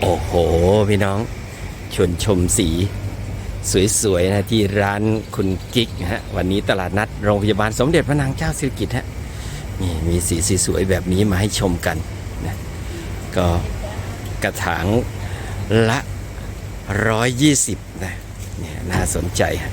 โอ้โห พี่น้องชวนชมสี สวยๆนะที่ร้านคุณกิ๊กนะฮะวันนี้ตลาดนัดโรงพยาบาลสมเด็จพระนางเจ้าสิริกิติ์ฮะนี่มีสีสวยๆแบบนี้มาให้ชมกันนะก็กระถางละ 120นะเนี่ยน่าสนใจฮะ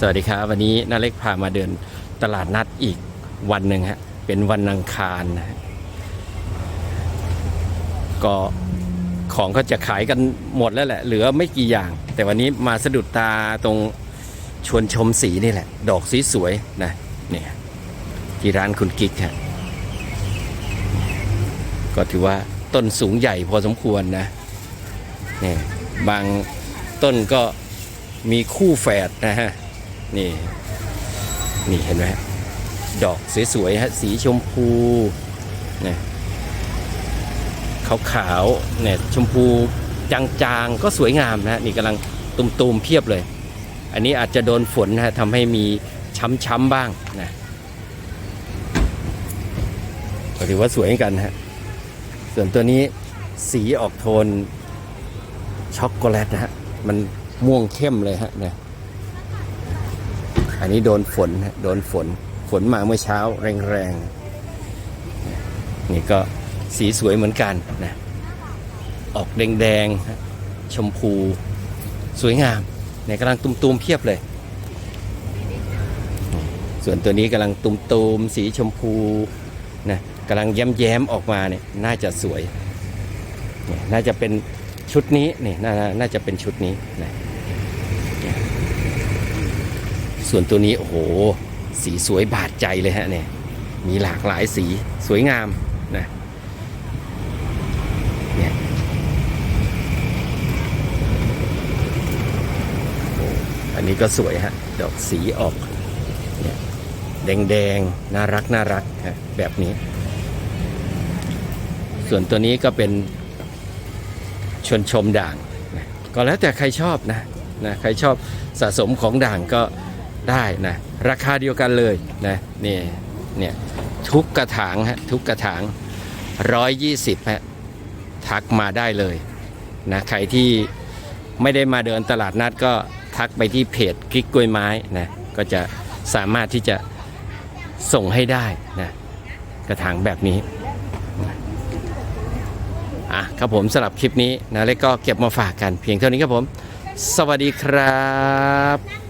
สวัสดีครับ วันนี้นาเล็กพามาเดินตลาดนัดอีกวันหนึ่งฮะเป็นวันอังคารนะก็ของก็จะขายกันหมดแล้วแหละ เหลือไม่กี่อย่าง แต่วันนี้มาสะดุดตาตรงชวนชมสีนี่แหละ ดอกสีสวยนะเนี่ยที่ร้านคุณกิ๊กฮะก็ถือว่าต้นสูงใหญ่พอสมควรนะเนี่ยบางต้นก็มีคู่แฝดนะฮะ นี่ นี่เห็นไหมฮะดอกสวยๆฮะสีชมพูเนี่ยขาวๆเนี่ยชมพูจางๆ ก็สวยงามนะฮะนี่กำลังตุมๆเพียบเลย อันนี้อาจจะโดนฝนนะฮะทำให้มีช้ำๆบ้างนะก็ถือว่าสวยเหมือนกันฮะส่วนตัวนี้สีออกโทนช็อกโกแลตนะฮะ มันม่วงเข้มเลยฮะเนี่ย อันนี้โดนฝนโดนฝน ฝนมาเมื่อเช้าแรงๆ นี่ก็สีสวยเหมือนกันนะ ออกแดงๆ ชมพู สวยงามเนี่ยกำลังตุมๆเพียบเลย ส่วนตัวนี้กำลังตุมๆ สีชมพูนะกำลังแย้มๆ ออกมาเนี่ยน่าจะสวย น่าจะเป็นชุดนี้นี่นาน่าจะเป็นชุดนี้นะ ส่วนตัวนี้โอ้โห สีสวยบาดใจเลยฮะเนี่ย มีหลากหลายสีสวยงามนะเนี่ยอันนี้ก็สวยฮะ ดอกสีออกเนี่ยแดงๆ น่ารักน่ารักฮะแบบนี้ ส่วนตัวนี้ก็เป็นชนชมด่างนะก็แล้วแต่ใครชอบนะนะใครชอบสะสมของด่างก็ ได้นะราคาเดียวกันเลยนะนี่เนี่ยทุกกระถางฮะทุกกระถางร้อยยี่สิบฮะทักมาได้เลยนะใครที่ไม่ได้มาเดินตลาดนัดก็ทักไปที่เพจกิ๊กกล้วยไม้นะก็จะสามารถที่จะส่งให้ได้นะกระถางแบบนี้อะครับผมสำหรับคลิปนี้นะเล็กก็เก็บมาฝากกันเพียงเท่านี้ครับผม สวัสดีครับ